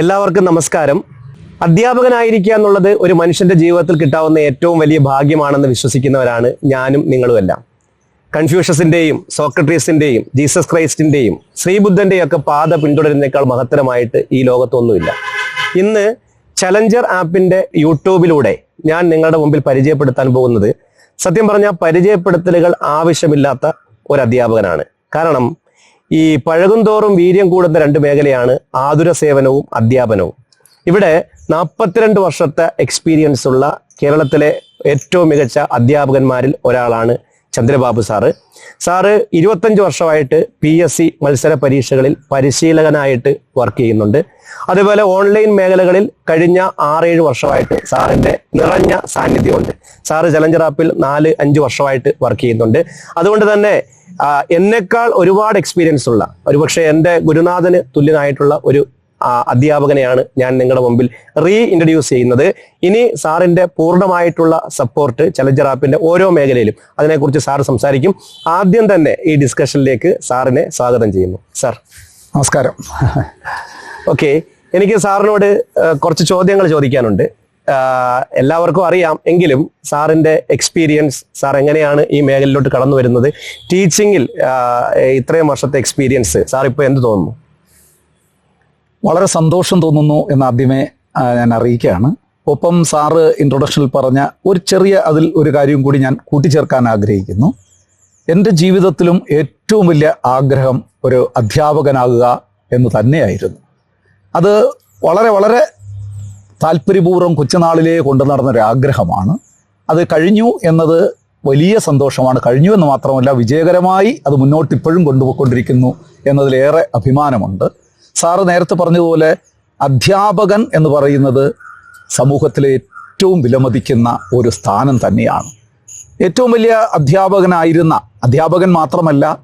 എല്ലാവർക്കും നമസ്കാരം. അധ്യാപകനായിരിക്കുക എന്നുള്ളത് ഒരു മനുഷ്യന്റെ ജീവിതത്തിൽ കിട്ടാവുന്ന ഏറ്റവും വലിയ ഭാഗ്യമാണെന്ന് വിശ്വസിക്കുന്നവരാണ് ഞാനും നിങ്ങളും എല്ലാം കൺഫ്യൂഷസിന്റെയും സോക്രട്ടീസിന്റെയും ജീസസ് ക്രൈസ്റ്റിന്റെയും ശ്രീബുദ്ധന്റെയും ഒക്കെ പാത പിന്തുടരുന്നേക്കാൾ മഹത്തരമായിട്ട് ഈ ലോകത്തൊന്നുമില്ല. ഇന്ന് ചലഞ്ചർ ആപ്പിന്റെ യൂട്യൂബിലൂടെ ഞാൻ നിങ്ങളുടെ മുമ്പിൽ പരിചയപ്പെടുത്താൻ പോകുന്നത് സത്യം പറഞ്ഞാൽ പരിചയപ്പെടുത്തലുകൾ ആവശ്യമില്ലാത്ത ഒരു അധ്യാപകനാണ്. കാരണം ഈ പഴകുന്തോറും വീര്യം കൂടുന്ന രണ്ട് മേഖലയാണ് ആതുര സേവനവും അധ്യാപനവും. ഇവിടെ നാൽപ്പത്തിരണ്ട് വർഷത്തെ എക്സ്പീരിയൻസ് ഉള്ള കേരളത്തിലെ ഏറ്റവും മികച്ച അധ്യാപകന്മാരിൽ ഒരാളാണ് ചന്ദ്രബാബു സാറ്. സാറ് ഇരുപത്തഞ്ച് വർഷമായിട്ട് പി എസ് സി മത്സര പരീക്ഷകളിൽ പരിശീലകനായിട്ട് വർക്ക് ചെയ്യുന്നുണ്ട്. അതുപോലെ ഓൺലൈൻ മേഖലകളിൽ കഴിഞ്ഞ ആറേഴ് വർഷമായിട്ട് സാറിന്റെ നിറഞ്ഞ സാന്നിധ്യമുണ്ട്. സാറ് ചലഞ്ചർ ആപ്പിൽ നാല് അഞ്ച് വർഷമായിട്ട് വർക്ക് ചെയ്യുന്നുണ്ട്. അതുകൊണ്ട് തന്നെ എന്നെക്കാൾ ഒരുപാട് എക്സ്പീരിയൻസ് ഉള്ള ഒരുപക്ഷെ എന്റെ ഗുരുനാഥന് തുല്യനായിട്ടുള്ള ഒരു അധ്യാപകനെയാണ് ഞാൻ നിങ്ങളുടെ മുമ്പിൽ റീ ഇൻട്രൊഡ്യൂസ് ചെയ്യുന്നത്. ഇനി സാറിന്റെ പൂർണമായിട്ടുള്ള സപ്പോർട്ട് ചലഞ്ചർ ആപ്പിന്റെ ഓരോ മേഖലയിലും അതിനെക്കുറിച്ച് സാർ സംസാരിക്കും. ആദ്യം തന്നെ ഈ ഡിസ്കഷനിലേക്ക് സാറിനെ സ്വാഗതം ചെയ്യുന്നു. സാർ. നമസ്കാരം. ഓക്കെ എനിക്ക് സാറിനോട് കുറച്ച് ചോദ്യങ്ങൾ ചോദിക്കാനുണ്ട്. എല്ലാവർക്കും അറിയാം. എങ്കിലും സാറിന്റെ എക്സ്പീരിയൻസ് സാർ എങ്ങനെയാണ് ഈ മേഖലയിലോട്ട് കടന്നു വരുന്നത്? ടീച്ചിങ്ങിൽ ഇത്രയും വർഷത്തെ എക്സ്പീരിയൻസ് സാർ ഇപ്പോൾ എന്ത് തോന്നുന്നു? വളരെ സന്തോഷം തോന്നുന്നു എന്ന് ആദ്യമേ ഞാൻ അറിയിക്കുകയാണ്. ഒപ്പം സാറ് ഇൻട്രൊഡക്ഷനിൽ പറഞ്ഞ ഒരു ചെറിയ അതിൽ ഒരു കാര്യം കൂടി ഞാൻ കൂട്ടിച്ചേർക്കാൻ ആഗ്രഹിക്കുന്നു. എന്റെ ജീവിതത്തിലും ഏറ്റവും വലിയ ആഗ്രഹം ഒരു അധ്യാപകനാകുക എന്ന് തന്നെയായിരുന്നു. അത് വളരെ വളരെ താല്പര്യപൂർവം കൊച്ചുനാളിലേ കൊണ്ടു നടന്നൊരു ആഗ്രഹമാണ് അത് കഴിഞ്ഞു എന്നത് വലിയ സന്തോഷമാണ്. കഴിഞ്ഞു എന്ന് മാത്രമല്ല വിജയകരമായി അത് മുന്നോട്ട് ഇപ്പോഴും കൊണ്ടുപോയിക്കൊണ്ടിരിക്കുന്നു എന്നതിലേറെ അഭിമാനമുണ്ട്. സാറ് നേരത്തെ പറഞ്ഞതുപോലെ അധ്യാപകൻ എന്ന് പറയുന്നത് സമൂഹത്തിലെ ഏറ്റവും വിലമതിക്കുന്ന ഒരു സ്ഥാനം തന്നെയാണ്. ഏറ്റവും വലിയ അധ്യാപകനായിരുന്ന അധ്യാപകൻ മാത്രമല്ല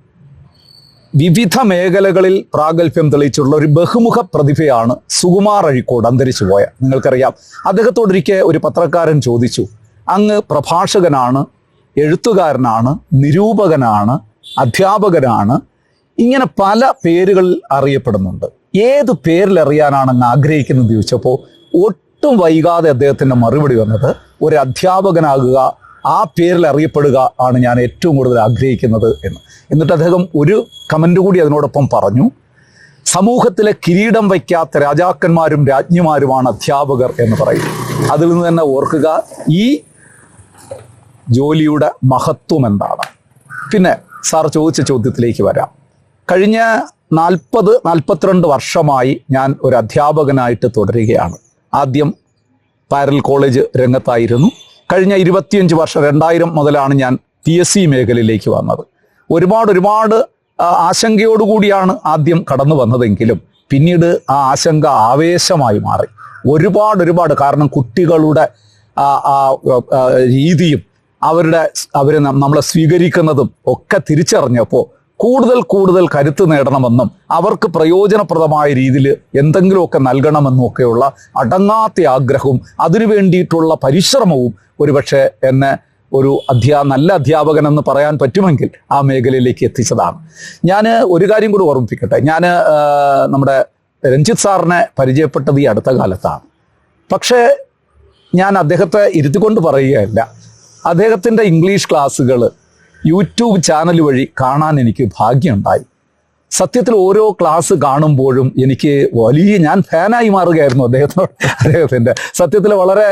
വിവിധ മേഖലകളിൽ പ്രാഗൽഭ്യം തെളിയിച്ചുള്ള ഒരു ബഹുമുഖ പ്രതിഭയാണ് സുകുമാർ അഴിക്കോട് അന്തരിച്ചു പോയ. നിങ്ങൾക്കറിയാം അദ്ദേഹത്തോടൊരിക്കെ ഒരു പത്രക്കാരൻ ചോദിച്ചു അങ്ങ് പ്രഭാഷകനാണ് എഴുത്തുകാരനാണ് നിരൂപകനാണ് അധ്യാപകനാണ് ഇങ്ങനെ പല പേരുകളിൽ അറിയപ്പെടുന്നുണ്ട്. ഏത് പേരിൽ അറിയാനാണ് അങ്ങ് ആഗ്രഹിക്കുന്നത് ചോദിച്ചപ്പോൾ ഒട്ടും വൈകാതെ അദ്ദേഹത്തിന്റെ മറുപടി വന്നത് ഒരു അധ്യാപകനാകുക ആ പേരിൽ അറിയപ്പെടുക ആണ് ഞാൻ ഏറ്റവും കൂടുതൽ ആഗ്രഹിക്കുന്നത് എന്ന്. എന്നിട്ട് അദ്ദേഹം ഒരു കമന്റ് കൂടി അതിനോടൊപ്പം പറഞ്ഞു സമൂഹത്തിലെ കിരീടം വയ്ക്കാത്ത രാജാക്കന്മാരും രാജ്ഞിമാരുമാണ് അധ്യാപകർ എന്ന് പറയും അതിൽ നിന്ന് തന്നെ ഓർക്കുക ഈ ജോലിയുടെ മഹത്വം എന്താണ്? പിന്നെ സാർ ചോദിച്ച ചോദ്യത്തിലേക്ക് വരാം. കഴിഞ്ഞ നാൽപ്പത് നാൽപ്പത്തിരണ്ട് വർഷമായി ഞാൻ ഒരു അധ്യാപകനായിട്ട് തുടരുകയാണ്. ആദ്യം പാരൽ കോളേജ് രംഗത്തായിരുന്നു. കഴിഞ്ഞ ഇരുപത്തിയഞ്ച് വർഷം രണ്ടായിരം മുതലാണ് ഞാൻ പി എസ് സി മേഖലയിലേക്ക് വന്നത്. ഒരുപാട് ഒരുപാട് ആശങ്കയോടുകൂടിയാണ് ആദ്യം കടന്നു വന്നതെങ്കിലും പിന്നീട് ആ ആശങ്ക ആവേശമായി മാറി. ഒരുപാട് ഒരുപാട് കാരണം കുട്ടികളുടെ രീതിയും അവരുടെ അവരെ നമ്മളെ സ്വീകരിക്കുന്നതും ഒക്കെ തിരിച്ചറിഞ്ഞപ്പോൾ കൂടുതൽ കൂടുതൽ കരുത്ത് നേടണമെന്നും അവർക്ക് പ്രയോജനപ്രദമായ രീതിയിൽ എന്തെങ്കിലുമൊക്കെ നൽകണമെന്നും ഒക്കെയുള്ള അടങ്ങാത്ത ആഗ്രഹവും അതിനു വേണ്ടിയിട്ടുള്ള പരിശ്രമവും ഒരുപക്ഷെ എന്നെ ഒരു അധ്യാ നല്ല അധ്യാപകൻ എന്ന് പറയാൻ പറ്റുമെങ്കിൽ ആ മേഖലയിലേക്ക് എത്തിച്ചതാണ്. ഞാൻ ഒരു കാര്യം കൂടി ഓർമ്മിപ്പിക്കട്ടെ. ഞാൻ നമ്മുടെ രഞ്ജിത്ത് സാറിനെ പരിചയപ്പെട്ടത് ഈ അടുത്ത കാലത്താണ്. പക്ഷേ ഞാൻ അദ്ദേഹത്തെ ഇരുത്തിക്കൊണ്ട് പറയുകയല്ല. അദ്ദേഹത്തിന്റെ ഇംഗ്ലീഷ് ക്ലാസ്സുകൾ യൂട്യൂബ് ചാനൽ വഴി കാണാൻ എനിക്ക് ഭാഗ്യമുണ്ടായി. സത്യത്തിൽ ഓരോ ക്ലാസ് കാണുമ്പോഴും എനിക്ക് വലിയ ഞാൻ ഫാനായി മാറുകയായിരുന്നു അദ്ദേഹത്തിനോട് അദ്ദേഹത്തിന്റെ സത്യത്തിൽ വളരെ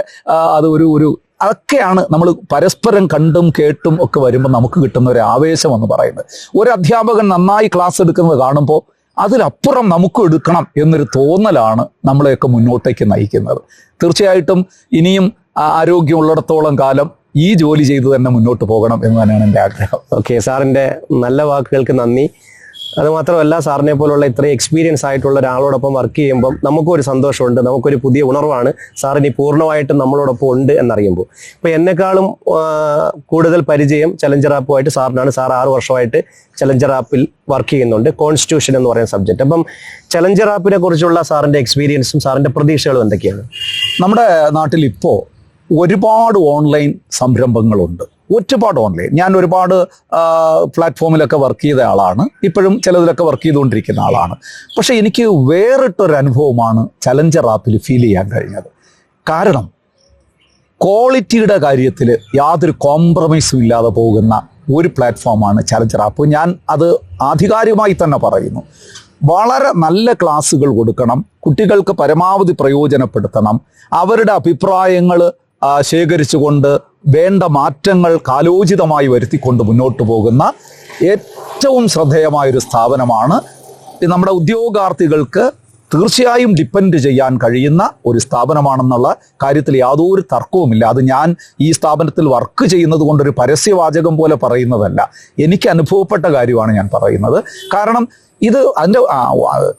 അത് ഒരു ഒരു അതൊക്കെയാണ് നമ്മൾ പരസ്പരം കണ്ടും കേട്ടും ഒക്കെ വരുമ്പോൾ നമുക്ക് കിട്ടുന്ന ഒരു ആവേശം എന്ന് പറയുന്നത്. ഒരു അധ്യാപകൻ നന്നായി ക്ലാസ് എടുക്കുന്നത് കാണുമ്പോൾ അതിലപ്പുറം നമുക്ക് എടുക്കണം എന്നൊരു തോന്നലാണ് നമ്മളെയൊക്കെ മുന്നോട്ടേക്ക് നയിക്കുന്നത്. തീർച്ചയായിട്ടും ഇനിയും ആരോഗ്യമുള്ളിടത്തോളം കാലം ഈ ജോലി ചെയ്തു തന്നെ മുന്നോട്ട് പോകണം എന്ന് തന്നെയാണ് എന്റെ ആഗ്രഹം. ഓക്കെ സാറിന്റെ നല്ല വാക്കുകൾക്ക് നന്ദി. അതുമാത്രമല്ല സാറിനെ പോലുള്ള ഇത്രയും എക്സ്പീരിയൻസ് ആയിട്ടുള്ള ഒരാളോടൊപ്പം വർക്ക് ചെയ്യുമ്പം നമുക്കൊരു സന്തോഷമുണ്ട് നമുക്കൊരു പുതിയ ഉണർവാണ് സാറിനി പൂർണമായിട്ടും നമ്മളോടൊപ്പം ഉണ്ട് എന്നറിയുമ്പോൾ. ഇപ്പോൾ എന്നെക്കാളും കൂടുതൽ പരിചയം ചലഞ്ചർ ആപ്പുമായിട്ട് സാറിനാണ്. സാർ ആറ് വർഷമായിട്ട് ചലഞ്ചർ ആപ്പിൽ വർക്ക് ചെയ്യുന്നുണ്ട്. കോൺസ്റ്റിറ്റ്യൂഷൻ എന്ന് പറയുന്ന സബ്ജക്റ്റ് അപ്പം ചലഞ്ചർ ആപ്പിനെ കുറിച്ചുള്ള സാറിന്റെ എക്സ്പീരിയൻസും സാറിന്റെ പ്രതീക്ഷകളും എന്തൊക്കെയാണ്? നമ്മുടെ നാട്ടിൽ ഇപ്പോൾ ഒരുപാട് ഓൺലൈൻ സംരംഭങ്ങളുണ്ട്. ഒരുപാട് ഓൺലൈൻ. ഞാൻ ഒരുപാട് പ്ലാറ്റ്ഫോമിലൊക്കെ വർക്ക് ചെയ്ത ആളാണ്. ഇപ്പോഴും ചിലതിലൊക്കെ വർക്ക് ചെയ്തുകൊണ്ടിരിക്കുന്ന ആളാണ്. പക്ഷേ എനിക്ക് വേറിട്ടൊരു അനുഭവമാണ് ചലഞ്ചർ ആപ്പിൽ ഫീൽ ചെയ്യാൻ കഴിഞ്ഞത്. കാരണം ക്വാളിറ്റിയുടെ കാര്യത്തിൽ യാതൊരു കോംപ്രമൈസും ഇല്ലാതെ പോകുന്ന ഒരു പ്ലാറ്റ്ഫോമാണ് ചലഞ്ചർ ആപ്പ്. ഞാൻ അത് ആധികാരികമായി തന്നെ പറയുന്നു. വളരെ നല്ല ക്ലാസ്സുകൾ കൊടുക്കണം. കുട്ടികൾക്ക് പരമാവധി പ്രയോജനപ്പെടുത്തണം. അവരുടെ അഭിപ്രായങ്ങൾ ശേഖരിച്ചുകൊണ്ട് വേണ്ട മാറ്റങ്ങൾ കാലോചിതമായി വരുത്തിക്കൊണ്ട് മുന്നോട്ട് പോകുന്ന ഏറ്റവും ശ്രദ്ധേയമായൊരു സ്ഥാപനമാണ്. നമ്മുടെ ഉദ്യോഗാർത്ഥികൾക്ക് തീർച്ചയായും ഡിപ്പെൻഡ് ചെയ്യാൻ കഴിയുന്ന ഒരു സ്ഥാപനമാണെന്നുള്ള കാര്യത്തിൽ യാതൊരു തർക്കവുമില്ല. അത് ഞാൻ ഈ സ്ഥാപനത്തിൽ വർക്ക് ചെയ്യുന്നത് കൊണ്ടൊരു പരസ്യവാചകം പോലെ പറയുന്നതല്ല. എനിക്ക് അനുഭവപ്പെട്ട കാര്യമാണ് ഞാൻ പറയുന്നത്. കാരണം ഇത് അതിന്റെ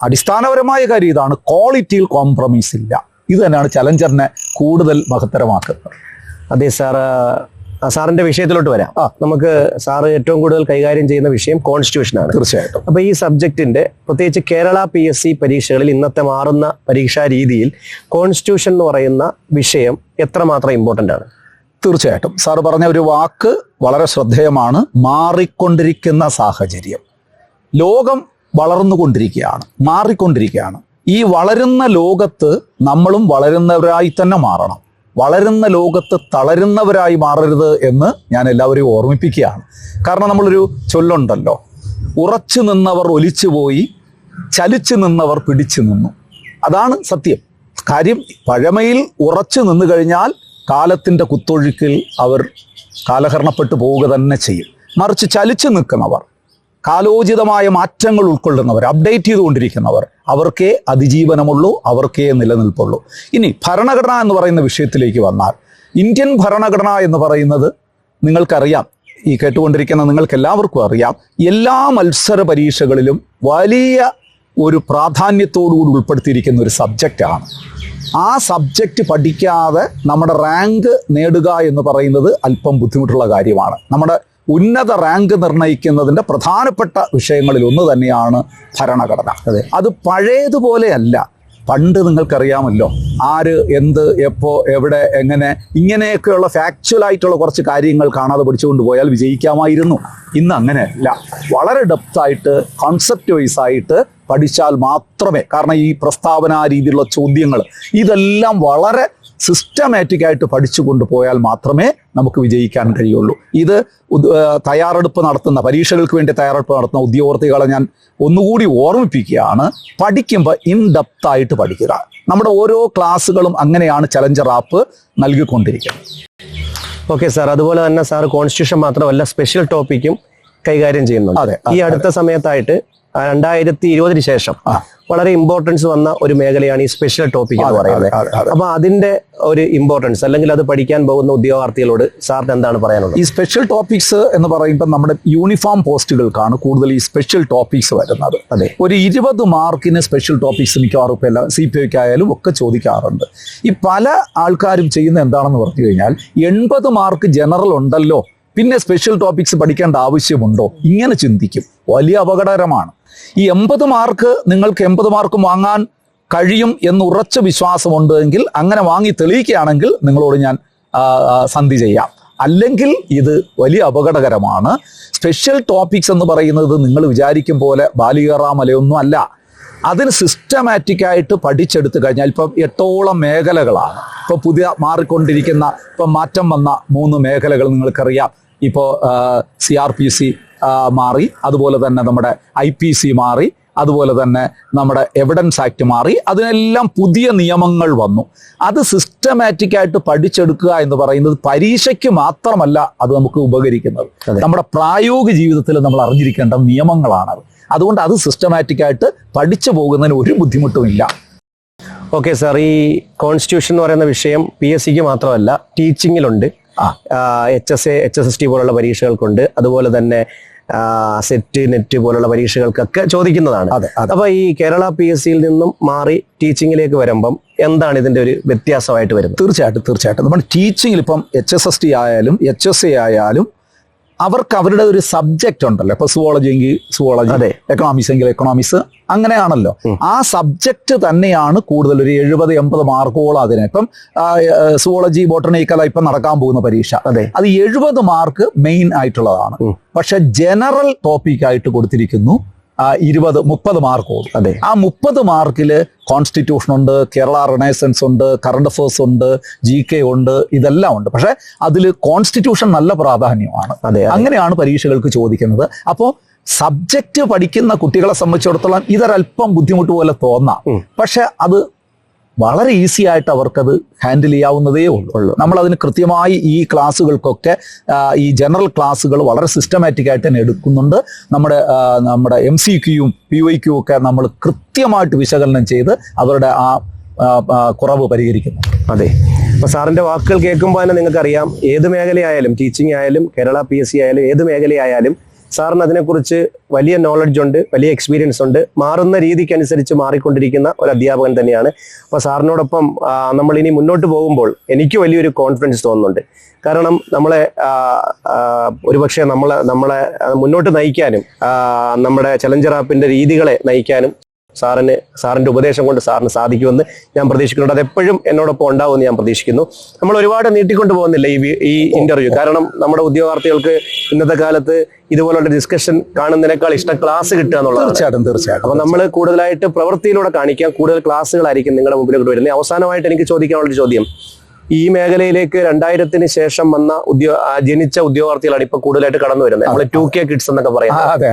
അടിസ്ഥാനപരമായ കാര്യം ഇതാണ്. ക്വാളിറ്റിയിൽ കോംപ്രമൈസ് ഇല്ല. ഇത് തന്നെയാണ് ചലഞ്ചറിനെ കൂടുതൽ മഹത്തരമാക്കുന്നത്. അതെ സാർ സാറിന്റെ വിഷയത്തിലോട്ട് വരാം. ആ. നമുക്ക് സാറ് ഏറ്റവും കൂടുതൽ കൈകാര്യം ചെയ്യുന്ന വിഷയം കോൺസ്റ്റിറ്റ്യൂഷൻ ആണ്. തീർച്ചയായിട്ടും. അപ്പൊ ഈ സബ്ജക്റ്റിന്റെ പ്രത്യേകിച്ച് കേരള പി എസ് സി പരീക്ഷകളിൽ ഇന്നത്തെ മാറുന്ന പരീക്ഷാ രീതിയിൽ കോൺസ്റ്റിറ്റ്യൂഷൻ എന്ന് പറയുന്ന വിഷയം എത്രമാത്രം ഇമ്പോർട്ടന്റ് ആണ്? തീർച്ചയായിട്ടും. സാർ പറഞ്ഞ ഒരു വാക്ക് വളരെ ശ്രദ്ധേയമാണ്. മാറിക്കൊണ്ടിരിക്കുന്ന സാഹചര്യം. ലോകം വളർന്നുകൊണ്ടിരിക്കുകയാണ്. മാറിക്കൊണ്ടിരിക്കുകയാണ്. ഈ വളരുന്ന ലോകത്ത് നമ്മളും വളരുന്നവരായി തന്നെ മാറണം. വളരുന്ന ലോകത്ത് തളരുന്നവരായി മാറരുത് എന്ന് ഞാൻ എല്ലാവരെയും ഓർമ്മിപ്പിക്കുകയാണ്. കാരണം നമ്മളൊരു ചൊല്ലുണ്ടല്ലോ. ഉറച്ചു നിന്നവർ ഒലിച്ചുപോയി ചലിച്ചു നിന്നവർ പിടിച്ചു നിന്നു. അതാണ് സത്യം. കാര്യം പഴമയിൽ ഉറച്ചു നിന്നു കഴിഞ്ഞാൽ കാലത്തിന്റെ കുത്തൊഴുക്കിൽ അവർ കാലഹരണപ്പെട്ടു പോവുക തന്നെ ചെയ്യും. മറിച്ച് ചലിച്ചു നിൽക്കുന്നവർ കാലോചിതമായ മാറ്റങ്ങൾ ഉൾക്കൊള്ളുന്നവർ അപ്ഡേറ്റ് ചെയ്തുകൊണ്ടിരിക്കുന്നവർ അവർക്കേ അതിജീവനമുള്ളൂ അവർക്കേ നിലനിൽപ്പുള്ളൂ. ഇനി ഭരണഘടന എന്ന് പറയുന്ന വിഷയത്തിലേക്ക് വന്നാൽ ഇന്ത്യൻ ഭരണഘടന എന്ന് പറയുന്നത് നിങ്ങൾക്കറിയാം ഈ കേട്ടുകൊണ്ടിരിക്കുന്ന നിങ്ങൾക്ക് എല്ലാവർക്കും അറിയാം എല്ലാ മത്സര പരീക്ഷകളിലും വലിയ ഒരു പ്രാധാന്യത്തോടുകൂടി ഉൾപ്പെടുത്തിയിരിക്കുന്ന ഒരു സബ്ജക്റ്റാണ് ആ സബ്ജക്റ്റ് പഠിക്കാതെ നമ്മുടെ റാങ്ക് നേടുക എന്ന് പറയുന്നത് അല്പം ബുദ്ധിമുട്ടുള്ള കാര്യമാണ്. നമ്മുടെ ഉന്നത റാങ്ക് നിർണയിക്കുന്നതിന്റെ പ്രധാനപ്പെട്ട വിഷയങ്ങളിൽ ഒന്ന് തന്നെയാണ് ഭരണഘടന. അതെ. അത് പഴയതുപോലെയല്ല. പണ്ട് നിങ്ങൾക്കറിയാമല്ലോ ആര് എന്ത് എപ്പോ എവിടെ എങ്ങനെ ഇങ്ങനെയൊക്കെയുള്ള ഫാക്ച്വൽ ആയിട്ടുള്ള കുറച്ച് കാര്യങ്ങൾ കാണാതെ പഠിച്ചുകൊണ്ട് പോയാൽ വിജയിക്കാമായിരുന്നു. ഇന്ന് അങ്ങനെയല്ല. വളരെ ഡെപ്തായിട്ട് കോൺസെപ്റ്റ് വൈസ് ആയിട്ട് പഠിച്ചാൽ മാത്രമേ കാരണം ഈ പ്രസ്താവന രീതിയിലുള്ള ചോദ്യങ്ങൾ ഇതെല്ലാം വളരെ സിസ്റ്റമാറ്റിക് ആയിട്ട് പഠിച്ചു കൊണ്ടുപോയാൽ മാത്രമേ നമുക്ക് വിജയിക്കാൻ കഴിയുള്ളൂ. ഇത് തയ്യാറെടുപ്പ് നടത്തുന്ന പരീക്ഷകൾക്ക് വേണ്ടി തയ്യാറെടുപ്പ് നടത്തുന്ന ഉദ്യോഗാർത്ഥികളെ ഞാൻ ഒന്നുകൂടി ഓർമ്മിപ്പിക്കുകയാണ്. പഠിക്കുമ്പോൾ ഇൻ ഡെപ്തായിട്ട് പഠിക്കുക. നമ്മുടെ ഓരോ ക്ലാസ്സുകളും അങ്ങനെയാണ് ചലഞ്ചർ ആപ്പ് നൽകിക്കൊണ്ടിരിക്കുന്നത്. ഓക്കെ സാർ അതുപോലെ തന്നെ സാർ കോൺസ്റ്റിറ്റ്യൂഷൻ മാത്രമല്ല സ്പെഷ്യൽ ടോപ്പിക്കും കൈകാര്യം ചെയ്യുന്നുണ്ട്. അതെ, ഈ അടുത്ത സമയത്തായിട്ട് രണ്ടായിരത്തി ഇരുപതിന് ശേഷം. വളരെ ഇമ്പോർട്ടൻസ് വന്ന ഒരു മേഖലയാണ് ഈ സ്പെഷ്യൽ ടോപ്പിക് എന്ന് പറയുന്നത്. അപ്പൊ അതിന്റെ ഒരു ഇമ്പോർട്ടൻസ് അല്ലെങ്കിൽ അത് പഠിക്കാൻ പോകുന്ന ഉദ്യോഗാർത്ഥികളോട് സാറിന് എന്താണ് പറയാനുള്ളത്? ഈ സ്പെഷ്യൽ ടോപ്പിക്സ് എന്ന് പറയുമ്പോൾ നമ്മുടെ യൂണിഫോം പോസ്റ്റുകൾക്കാണ് കൂടുതൽ ഈ സ്പെഷ്യൽ ടോപ്പിക്സ് വരുന്നത്. അതെ. ഒരു ഇരുപത് മാർക്കിന് സ്പെഷ്യൽ ടോപ്പിക്സ് മിക്കവാറും ഇപ്പം എല്ലാം സി പി ഐക്കായാലും ഒക്കെ ചോദിക്കാറുണ്ട്. ഈ പല ആൾക്കാരും ചെയ്യുന്ന എന്താണെന്ന് പറഞ്ഞു കഴിഞ്ഞാൽ എൺപത് മാർക്ക് ജനറൽ ഉണ്ടല്ലോ പിന്നെ സ്പെഷ്യൽ ടോപ്പിക്സ് പഠിക്കേണ്ട ആവശ്യമുണ്ടോ? ഇങ്ങനെ ചിന്തിക്കും. വലിയ അപകടകരമാണ്. ഈ എൺപത് മാർക്ക് നിങ്ങൾക്ക് എൺപത് മാർക്ക് വാങ്ങാൻ കഴിയും എന്ന് ഉറച്ച വിശ്വാസമുണ്ട് എങ്കിൽ അങ്ങനെ വാങ്ങി തെളിയിക്കുകയാണെങ്കിൽ നിങ്ങളോട് ഞാൻ സന്ധി ചെയ്യാം. അല്ലെങ്കിൽ ഇത് വലിയ അപകടകരമാണ്. സ്പെഷ്യൽ ടോപ്പിക്സ് എന്ന് പറയുന്നത് നിങ്ങൾ വിചാരിക്കും പോലെ ബാലികറാമലയൊന്നും അല്ല. അതിന് സിസ്റ്റമാറ്റിക് ആയിട്ട് പഠിച്ചെടുത്തു കഴിഞ്ഞാൽ ഇപ്പം എട്ടോളം മേഖലകളാണ്. ഇപ്പോൾ പുതിയ മാറിക്കൊണ്ടിരിക്കുന്ന ഇപ്പം മാറ്റം വന്ന മൂന്ന് മേഖലകൾ നിങ്ങൾക്കറിയാം. ഇപ്പോൾ സി ആർ പി സി മാറി അതുപോലെ തന്നെ നമ്മുടെ ഐ പി സി മാറി അതുപോലെ തന്നെ നമ്മുടെ എവിഡൻസ് ആക്ട് മാറി അതിനെല്ലാം പുതിയ നിയമങ്ങൾ വന്നു. അത് സിസ്റ്റമാറ്റിക്കായിട്ട് പഠിച്ചെടുക്കുക എന്ന് പറയുന്നത് പരീക്ഷയ്ക്ക് മാത്രമല്ല അത് നമുക്ക് ഉപകരിക്കുന്നത്. നമ്മുടെ പ്രായോഗിക ജീവിതത്തിൽ നമ്മൾ അറിഞ്ഞിരിക്കേണ്ട നിയമങ്ങളാണത് അതുകൊണ്ട് അത് സിസ്റ്റമാറ്റിക്കായിട്ട് പഠിച്ചു പോകുന്നതിന് ഒരു ബുദ്ധിമുട്ടുമില്ല ഓക്കെ സാർ ഈ കോൺസ്റ്റിറ്റ്യൂഷൻ എന്ന് പറയുന്ന വിഷയം പി എസ് സിക്ക് മാത്രമല്ല ടീച്ചിങ്ങിലുണ്ട്. H S A H S S T പോലുള്ള പരീക്ഷകൾക്കുണ്ട്. അതുപോലെ തന്നെ സെറ്റ് നെറ്റ് പോലുള്ള പരീക്ഷകൾക്കൊക്കെ ചോദിക്കുന്നതാണ്. അപ്പൊ ഈ കേരള പി എസ് സിയിൽ നിന്നും മാറി ടീച്ചിങ്ങിലേക്ക് വരുമ്പം എന്താണ് ഇതിന്റെ ഒരു വ്യത്യാസമായിട്ട് വരുന്നത്? തീർച്ചയായിട്ടും തീർച്ചയായിട്ടും. നമ്മൾ ടീച്ചിങ്ങിൽ ഇപ്പം എച്ച് എസ് എസ് ടി ആയാലും എച്ച് എസ് എ ആയാലും അവർക്ക് അവരുടെ ഒരു സബ്ജക്റ്റ് ഉണ്ടല്ലോ. ഇപ്പൊ സുവോളജി എങ്കിൽ സുവോളജി അതെ. എക്കണോമിക്സ് എങ്കിൽ എക്കണോമിക്സ് അങ്ങനെയാണല്ലോ. ആ സബ്ജക്റ്റ് തന്നെയാണ് കൂടുതൽ ഒരു എഴുപത് എൺപത് മാർക്കോളം അതിന്. ഇപ്പം സുവോളജി ബോട്ടണിക്കല ഇപ്പം നടക്കാൻ പോകുന്ന പരീക്ഷ. അതെ. അത് എഴുപത് മാർക്ക് മെയിൻ ആയിട്ടുള്ളതാണ്. പക്ഷെ ജനറൽ ടോപ്പിക് ആയിട്ട് കൊടുത്തിരിക്കുന്നു ഇരുപത് മുപ്പത് മാർക്കോട് അതെ. ആ മുപ്പത് മാർക്കിൽ കോൺസ്റ്റിറ്റ്യൂഷൻ ഉണ്ട് കേരള റിനൈസൻസ് ഉണ്ട് കറണ്ട് അഫേഴ്സ് ഉണ്ട് ജി കെ ഉണ്ട് ഇതെല്ലാം ഉണ്ട്. പക്ഷെ അതിൽ കോൺസ്റ്റിറ്റ്യൂഷൻ നല്ല പ്രാധാന്യമാണ്. അതെ. അങ്ങനെയാണ് പരീക്ഷകൾക്ക് ചോദിക്കുന്നത്. അപ്പോൾ സബ്ജക്റ്റ് പഠിക്കുന്ന കുട്ടികളെ സംബന്ധിച്ചിടത്തോളം ഇതൊരല്പം ബുദ്ധിമുട്ട് പോലെ തോന്നാം. പക്ഷെ അത് വളരെ ഈസി ആയിട്ട് അവർക്കത് ഹാൻഡിൽ ചെയ്യാവുന്നതേ ഉള്ളൂ. നമ്മൾ അതിന് കൃത്യമായി ഈ ക്ലാസ്സുകൾക്കൊക്കെ ഈ ജനറൽ ക്ലാസ്സുകൾ വളരെ സിസ്റ്റമാറ്റിക് ആയിട്ട് തന്നെ എടുക്കുന്നുണ്ട്. നമ്മുടെ നമ്മുടെ എം സി ക്യൂയും പി വൈ ക്യൂ ഒക്കെ നമ്മൾ കൃത്യമായിട്ട് വിശകലനം ചെയ്ത് അവരുടെ ആ കുറവ് പരിഹരിക്കുന്നു അതെ. അപ്പൊ സാറിന്റെ വാക്കുകൾ കേൾക്കുമ്പോൾ തന്നെ നിങ്ങൾക്കറിയാം ഏത് മേഖലയായാലും ടീച്ചിങ് ആയാലും കേരള പി എസ് സി ആയാലും ഏത് മേഖലയായാലും സാറിന് അതിനെക്കുറിച്ച് വലിയ നോളജ് ഉണ്ട് വലിയ എക്സ്പീരിയൻസ് ഉണ്ട്. മാറുന്ന രീതിക്കനുസരിച്ച് മാറിക്കൊണ്ടിരിക്കുന്ന ഒരു അധ്യാപകൻ തന്നെയാണ്. അപ്പോൾ സാറിനോടൊപ്പം നമ്മൾ ഇനി മുന്നോട്ട് പോകുമ്പോൾ എനിക്ക് വലിയൊരു കോൺഫിഡൻസ് തോന്നുന്നുണ്ട്. കാരണം നമ്മളെ ഒരുപക്ഷെ നമ്മളെ നമ്മളെ മുന്നോട്ട് നയിക്കാനും നമ്മുടെ ചലഞ്ചർ ആപ്പിന്റെ രീതികളെ നയിക്കാനും സാറിന് സാറിന്റെ ഉപദേശം കൊണ്ട് സാറിന് സാധിക്കുമെന്ന് ഞാൻ പ്രതീക്ഷിക്കുന്നുണ്ട്. അത് എപ്പോഴും എന്നോടൊപ്പം ഉണ്ടാവുമെന്ന് ഞാൻ പ്രതീക്ഷിക്കുന്നു. നമ്മൾ ഒരുപാട് നീട്ടിക്കൊണ്ട് പോകുന്നില്ല ഈ ഈ ഇന്റർവ്യൂ കാരണം നമ്മുടെ ഉദ്യോഗാർത്ഥികൾക്ക് ഇന്നത്തെ കാലത്ത് ഇതുപോലുള്ള ഡിസ്കഷൻ കാണുന്നതിനേക്കാൾ ഇഷ്ടം ക്ലാസ് കിട്ടുക എന്നുള്ളത് തീർച്ചയായിട്ടും തീർച്ചയായിട്ടും അപ്പൊ നമ്മൾ കൂടുതലായിട്ട് പ്രവൃത്തിയിലൂടെ കാണിക്കാം. കൂടുതൽ ക്ലാസ്സുകളായിരിക്കും നിങ്ങളുടെ മുമ്പിലേക്ക് വരുന്നത്. അവസാനമായിട്ട് എനിക്ക് ചോദിക്കാനുള്ള ചോദ്യം. ഈ മേഖലയിലേക്ക് രണ്ടായിരത്തിന് ശേഷം വന്ന ഉദ്യോ ജനിച്ച ഉദ്യോഗാർത്ഥികളാണ് ഇപ്പൊ കൂടുതലായിട്ട് കടന്നു വരുന്നത്. നമ്മൾ ടു കെ കിഡ്സ് എന്നൊക്കെ പറയുന്നത്.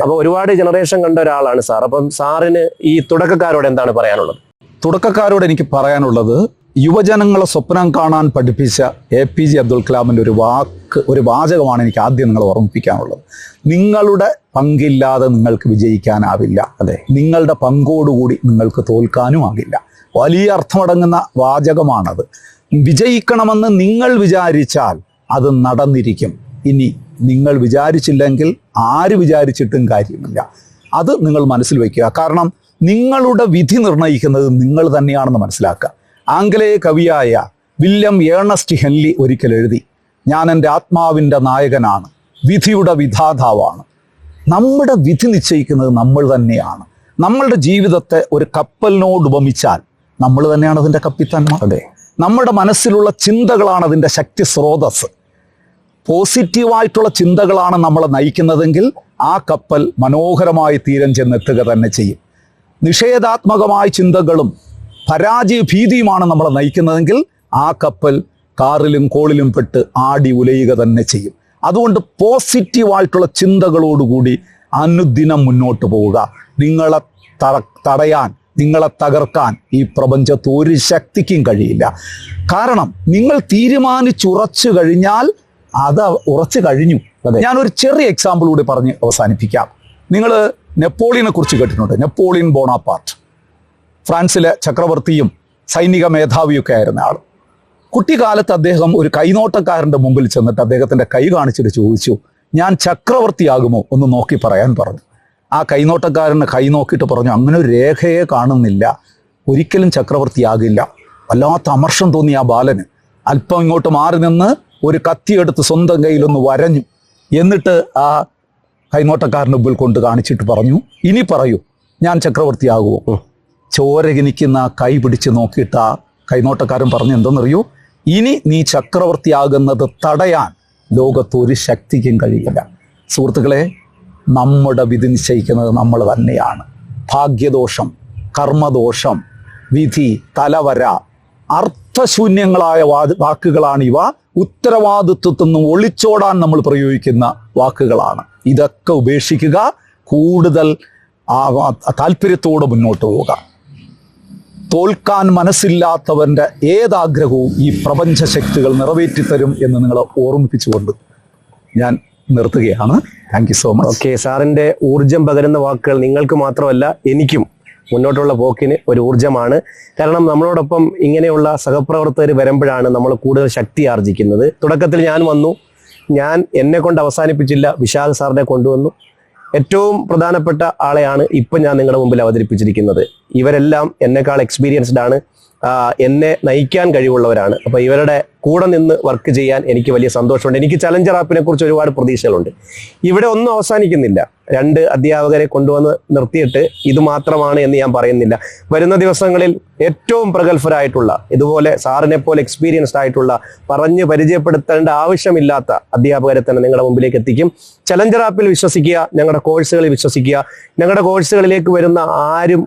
അപ്പൊ ഒരുപാട് ജനറേഷൻ കണ്ട ഒരാളാണ് സാർ. അപ്പം സാറിന് ഈ തുടക്കക്കാരോട് എന്താണ് പറയാനുള്ളത്? തുടക്കക്കാരോട് എനിക്ക് പറയാനുള്ളത് യുവജനങ്ങളെ സ്വപ്നം കാണാൻ പഠിപ്പിച്ച എ പി ജെ അബ്ദുൽ കലാമിന്റെ ഒരു വാക്ക് ഒരു വാചകമാണ് എനിക്ക് ആദ്യം നിങ്ങളെ ഓർമ്മിപ്പിക്കാനുള്ളത്. നിങ്ങളുടെ പങ്കില്ലാതെ നിങ്ങൾക്ക് വിജയിക്കാനാവില്ല. അതെ. നിങ്ങളുടെ പങ്കോടുകൂടി നിങ്ങൾക്ക് തോൽക്കാനും ആകില്ല. വലിയ അർത്ഥമടങ്ങുന്ന വാചകമാണത്. വിജയിക്കണമെന്ന് നിങ്ങൾ വിചാരിച്ചാൽ അത് നടന്നിരിക്കും. ഇനി നിങ്ങൾ വിചാരിച്ചില്ലെങ്കിൽ ആര് വിചാരിച്ചിട്ടും കാര്യമില്ല. അത് നിങ്ങൾ മനസ്സിൽ വയ്ക്കുക. കാരണം നിങ്ങളുടെ വിധി നിർണയിക്കുന്നത് നിങ്ങൾ തന്നെയാണെന്ന് മനസ്സിലാക്കുക. ആംഗലേയ കവിയായ വില്യം ഏണസ്റ്റ് ഹെൻലി ഒരിക്കൽ എഴുതി ഞാൻ എന്റെ ആത്മാവിന്റെ നായകനാണ് വിധിയുടെ വിധാതാവാണ്. നമ്മുടെ വിധി നിശ്ചയിക്കുന്നത് നമ്മൾ തന്നെയാണ്. നമ്മളുടെ ജീവിതത്തെ ഒരു കപ്പലിനോട് ഉപമിച്ചാൽ നമ്മൾ തന്നെയാണ് അതിന്റെ കപ്പിത്താൻ അതെ. നമ്മുടെ മനസ്സിലുള്ള ചിന്തകളാണ് അതിന്റെ ശക്തി സ്രോതസ് പോസിറ്റീവായിട്ടുള്ള ചിന്തകളാണ് നമ്മൾ നയിക്കുന്നതെങ്കിൽ ആ കപ്പൽ മനോഹരമായി തീരം ചെന്നെത്തുക തന്നെ ചെയ്യും. നിഷേധാത്മകമായ ചിന്തകളും പരാജയ ഭീതിയുമാണ് നമ്മൾ നയിക്കുന്നതെങ്കിൽ ആ കപ്പൽ കാറിലും കോളിലും പെട്ട് ആടി ഉലയുക തന്നെ ചെയ്യും. അതുകൊണ്ട് പോസിറ്റീവായിട്ടുള്ള ചിന്തകളോടുകൂടി അനുദിനം മുന്നോട്ട് പോവുക. നിങ്ങളെ തടയാൻ നിങ്ങളെ തകർക്കാൻ ഈ പ്രപഞ്ചത്ത് ഒരു ശക്തിക്കും കഴിയില്ല. കാരണം നിങ്ങൾ തീരുമാനിച്ചുറച്ചു കഴിഞ്ഞാൽ അത് ഉറച്ചു കഴിഞ്ഞു. ഞാനൊരു ചെറിയ എക്സാമ്പിൾ കൂടി പറഞ്ഞ് അവസാനിപ്പിക്കാം. നിങ്ങൾ നെപ്പോളിയനെ കുറിച്ച് കേട്ടിട്ടുണ്ട്. Napoleon Bonaparte. ഫ്രാൻസിലെ ചക്രവർത്തിയും സൈനിക മേധാവിയൊക്കെ ആയിരുന്ന ആൾ കുട്ടിക്കാലത്ത് അദ്ദേഹം ഒരു കൈനോട്ടക്കാരന്റെ മുമ്പിൽ ചെന്നിട്ട് അദ്ദേഹത്തിന്റെ കൈ കാണിച്ചിട്ട് ചോദിച്ചു ഞാൻ ചക്രവർത്തിയാകുമോ? ഒന്ന് നോക്കി പറയാൻ പറഞ്ഞു. ആ കൈനോട്ടക്കാരന് കൈ നോക്കിയിട്ട് പറഞ്ഞു അങ്ങനെ ഒരു രേഖയെ കാണുന്നില്ല. ഒരിക്കലും ചക്രവർത്തിയാകില്ല. വല്ലാത്ത അമർഷം തോന്നി ആ ബാലന്. അല്പം ഇങ്ങോട്ട് മാറി നിന്ന് ഒരു കത്തിയെടുത്ത് സ്വന്തം കയ്യിലൊന്ന് വരഞ്ഞു. എന്നിട്ട് ആ കൈനോട്ടക്കാരന്റെ മുമ്പിൽ കൊണ്ട് കാണിച്ചിട്ട് പറഞ്ഞു ഇനി പറയൂ ഞാൻ ചക്രവർത്തിയാകുമോ? ചോരകിനിക്കുന്ന ആ കൈ പിടിച്ച് നോക്കിയിട്ട് ആ കൈനോട്ടക്കാരൻ പറഞ്ഞു എന്തെന്നറിയോ? ഇനി നീ ചക്രവർത്തിയാകുന്നത് തടയാൻ ലോകത്ത് ഒരു ശക്തിക്കും കഴിയില്ല. സുഹൃത്തുക്കളെ നമ്മുടെ വിധി നിശ്ചയിക്കുന്നത് നമ്മൾ തന്നെയാണ്. ഭാഗ്യദോഷം കർമ്മദോഷം വിധി തലവര അർത്ഥശൂന്യങ്ങളായ വാക്കുകളാണ് ഇവ. ഉത്തരവാദിത്വത്തിൽ നിന്നും ഒളിച്ചോടാൻ നമ്മൾ പ്രയോഗിക്കുന്ന വാക്കുകളാണ്. ഇതൊക്കെ ഉപേക്ഷിക്കുക കൂടുതൽ ആ താല്പര്യത്തോടെ മുന്നോട്ട് പോവുക. തോൽക്കാൻ മനസ്സില്ലാത്തവന്റെ ഏതാഗ്രഹവും ഈ പ്രപഞ്ച ശക്തികൾ നിറവേറ്റിത്തരും എന്ന് നിങ്ങളെ ഓർമ്മിപ്പിച്ചുകൊണ്ട് ഞാൻ നിർത്തുകയാണ്. Thank you so much okay സാറിന്റെ ഊർജം പകരുന്ന വാക്കുകൾ നിങ്ങൾക്ക് മാത്രമല്ല എനിക്കും മുന്നോട്ടുള്ള പോക്കിന് ഒരു ഊർജമാണ് കാരണം നമ്മളോടൊപ്പം ഇങ്ങനെയുള്ള സഹപ്രവർത്തകർ വരുമ്പോഴാണ് നമ്മൾ കൂടുതൽ ശക്തി ആർജിക്കുന്നത്. തുടക്കത്തിൽ ഞാൻ വന്നു. ഞാൻ എന്നെ കൊണ്ട് അവസാനിപ്പിച്ചില്ല. വിശാൽ സാറിനെ കൊണ്ടുവന്നു. ഏറ്റവും പ്രധാനപ്പെട്ട ആളെയാണ് ഇപ്പം ഞാൻ നിങ്ങളുടെ മുമ്പിൽ അവതരിപ്പിച്ചിരിക്കുന്നത്. ഇവരെല്ലാം എന്നെക്കാൾ എക്സ്പീരിയൻസ്ഡ് ആണ്. എന്നെ നയിക്കാൻ കഴിവുള്ളവരാണ്. അപ്പോൾ ഇവരുടെ കൂടെ നിന്ന് വർക്ക് ചെയ്യാൻ എനിക്ക് വലിയ സന്തോഷമുണ്ട്. എനിക്ക് ചലഞ്ചർ ആപ്പിനെ കുറിച്ച് ഒരുപാട് പ്രതീക്ഷകളുണ്ട്. ഇവിടെ ഒന്നും അവസാനിക്കുന്നില്ല. രണ്ട് അധ്യാപകരെ കൊണ്ടുവന്ന് നിർത്തിയിട്ട് ഇത് മാത്രമാണ് എന്ന് ഞാൻ പറയുന്നില്ല. വരുന്ന ദിവസങ്ങളിൽ ഏറ്റവും പ്രഗത്ഭരായിട്ടുള്ള ഇതുപോലെ സാറിനെ പോലെ എക്സ്പീരിയൻസ്ഡ് ആയിട്ടുള്ള പറഞ്ഞ് പരിചയപ്പെടുത്തേണ്ട ആവശ്യമില്ലാത്ത അധ്യാപകരെ തന്നെ നിങ്ങളുടെ മുമ്പിലേക്ക് എത്തിക്കും. ചലഞ്ചർ ആപ്പിൽ വിശ്വസിക്കുക ഞങ്ങളുടെ കോഴ്സുകളിൽ വിശ്വസിക്കുക. ഞങ്ങളുടെ കോഴ്സുകളിലേക്ക് വരുന്ന ആരും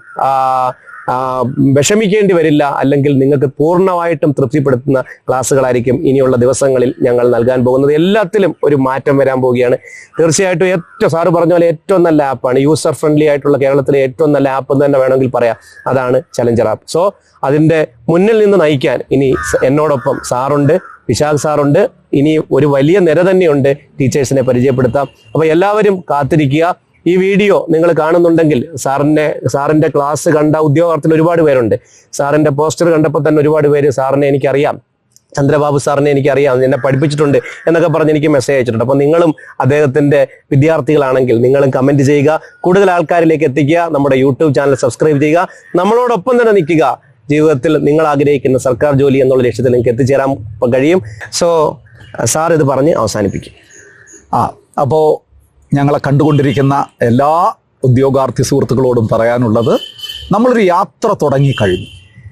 വിഷമിക്കേണ്ടി വരില്ല. അല്ലെങ്കിൽ നിങ്ങൾക്ക് പൂർണമായിട്ടും തൃപ്തിപ്പെടുത്തുന്ന ക്ലാസ്സുകളായിരിക്കും ഇനിയുള്ള ദിവസങ്ങളിൽ ഞങ്ങൾ നൽകാൻ പോകുന്നത്. എല്ലാത്തിലും ഒരു മാറ്റം വരാൻ പോവുകയാണ്. തീർച്ചയായിട്ടും ഏറ്റവും സാറ് പറഞ്ഞ പോലെ ഏറ്റവും നല്ല ആപ്പാണ്. യൂസർ ഫ്രണ്ട്ലി ആയിട്ടുള്ള കേരളത്തിലെ ഏറ്റവും നല്ല ആപ്പ് എന്ന് തന്നെ വേണമെങ്കിൽ പറയാം. അതാണ് ചലഞ്ചർ ആപ്പ് സോ അതിന്റെ മുന്നിൽ നിന്ന് നയിക്കാൻ ഇനി എന്നോടൊപ്പം സാറുണ്ട് വിശാഖ് സാറുണ്ട്. ഇനി ഒരു വലിയ നിര തന്നെയുണ്ട്. ടീച്ചേഴ്സിനെ പരിചയപ്പെടുത്താം. അപ്പോൾ എല്ലാവരും കാത്തിരിക്കുക. ഈ വീഡിയോ നിങ്ങൾ കാണുന്നുണ്ടെങ്കിൽ സാറിന്റെ സാറിന്റെ ക്ലാസ് കണ്ട ഉദ്യോഗാർത്ഥികൾ ഒരുപാട് പേരുണ്ട്. സാറിന്റെ പോസ്റ്റർ കണ്ടപ്പോൾ തന്നെ ഒരുപാട് പേര് സാറിനെ എനിക്കറിയാം. ചന്ദ്രബാബു സാറിനെ എനിക്കറിയാം. എന്നെ പഠിപ്പിച്ചിട്ടുണ്ട് എന്നൊക്കെ പറഞ്ഞ് എനിക്ക് മെസ്സേജ് അയച്ചിട്ടുണ്ട്. അപ്പോൾ നിങ്ങളും അദ്ദേഹത്തിന്റെ വിദ്യാർത്ഥികളാണെങ്കിൽ നിങ്ങളും കമന്റ് ചെയ്യുക. കൂടുതൽ ആൾക്കാരിലേക്ക് എത്തിക്കുക. നമ്മുടെ യൂട്യൂബ് ചാനൽ സബ്സ്ക്രൈബ് ചെയ്യുക. നമ്മളോടൊപ്പം തന്നെ നിൽക്കുക. ജീവിതത്തിൽ നിങ്ങൾ ആഗ്രഹിക്കുന്ന സർക്കാർ ജോലി എന്നുള്ള ലക്ഷ്യത്തിൽ നിങ്ങൾക്ക് എത്തിച്ചേരാൻ കഴിയും. സോ സാർ ഇത് പറഞ്ഞ് അവസാനിപ്പിക്കും. ആ അപ്പോൾ ഞങ്ങളെ കണ്ടുകൊണ്ടിരിക്കുന്ന എല്ലാ ഉദ്യോഗാർത്ഥി സുഹൃത്തുക്കളോടും പറയാനുള്ളത് നമ്മളൊരു യാത്ര തുടങ്ങിക്കഴിഞ്ഞു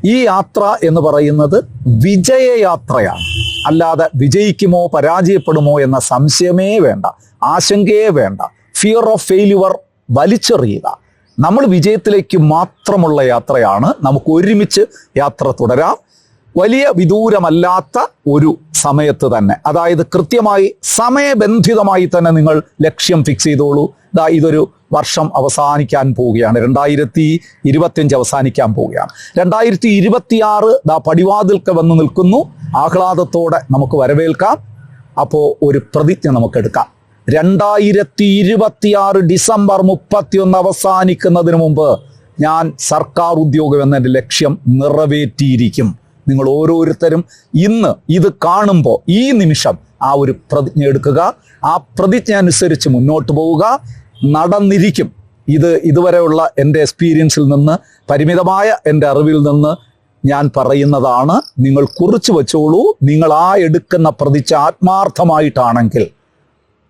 ഈ യാത്ര എന്ന് പറയുന്നത് വിജയയാത്രയാണ്. അല്ലാതെ വിജയിക്കുമോ പരാജയപ്പെടുമോ എന്ന സംശയമേ വേണ്ട. ആശങ്കയെ വേണ്ട. ഫിയർ ഓഫ് ഫെയിലുവർ വലിച്ചെറിയുക. നമ്മൾ വിജയത്തിലേക്ക് മാത്രമുള്ള യാത്രയാണ്. നമുക്ക് ഒരുമിച്ച് യാത്ര തുടരാം. വലിയ വിദൂരമല്ലാത്ത ഒരു സമയത്ത് തന്നെ. അതായത് കൃത്യമായി സമയബന്ധിതമായി തന്നെ നിങ്ങൾ ലക്ഷ്യം ഫിക്സ് ചെയ്തോളൂ. ദാ ഇതൊരു വർഷം അവസാനിക്കാൻ പോവുകയാണ്. രണ്ടായിരത്തി ഇരുപത്തിയഞ്ച് അവസാനിക്കാൻ പോവുകയാണ്. രണ്ടായിരത്തി ഇരുപത്തിയാറ് ദാ പടിവാതിൽക്ക് വന്ന് നിൽക്കുന്നു. ആഹ്ലാദത്തോടെ നമുക്ക് വരവേൽക്കാം. അപ്പോൾ ഒരു പ്രതിജ്ഞ നമുക്കെടുക്കാം. രണ്ടായിരത്തി ഇരുപത്തിയാറ് ഡിസംബർ മുപ്പത്തിയൊന്ന് അവസാനിക്കുന്നതിന് മുമ്പ് ഞാൻ സർക്കാർ ഉദ്യോഗം എന്ന ലക്ഷ്യം നിറവേറ്റിയിരിക്കും. നിങ്ങൾ ഓരോരുത്തരും ഇന്ന് ഇത് കാണുമ്പോൾ ഈ നിമിഷം ആ ഒരു പ്രതിജ്ഞ എടുക്കുക. ആ പ്രതിജ്ഞ അനുസരിച്ച് മുന്നോട്ട് പോവുക. നടന്നിരിക്കും. ഇത് ഇതുവരെയുള്ള എന്റെ എക്സ്പീരിയൻസിൽ നിന്ന് പരിമിതമായ എന്റെ അറിവിൽ നിന്ന് ഞാൻ പറയുന്നതാണ്. നിങ്ങൾ കുറിച്ച് വെച്ചോളൂ. നിങ്ങൾ ആ എടുക്കുന്ന പ്രതിജ്ഞ ആത്മാർത്ഥമായിട്ടാണെങ്കിൽ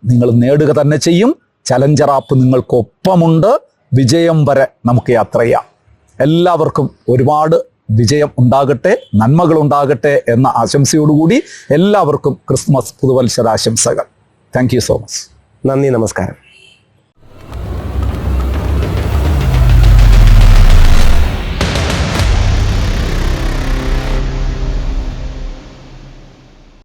നിങ്ങൾ നേടുക തന്നെ ചെയ്യും. ചലഞ്ചർ ആപ്പ് നിങ്ങൾക്കൊപ്പമുണ്ട്. വിജയം വരെ നമുക്ക് യാത്ര ചെയ്യാം. എല്ലാവർക്കും ഒരുപാട് വിജയം ഉണ്ടാകട്ടെ നന്മകൾ ഉണ്ടാകട്ടെ എന്ന ആശംസയോടുകൂടി എല്ലാവർക്കും ക്രിസ്മസ് പുതുവത്സരാശംസകൾ. താങ്ക് യു സോ മച്ച് നന്ദി നമസ്കാരം.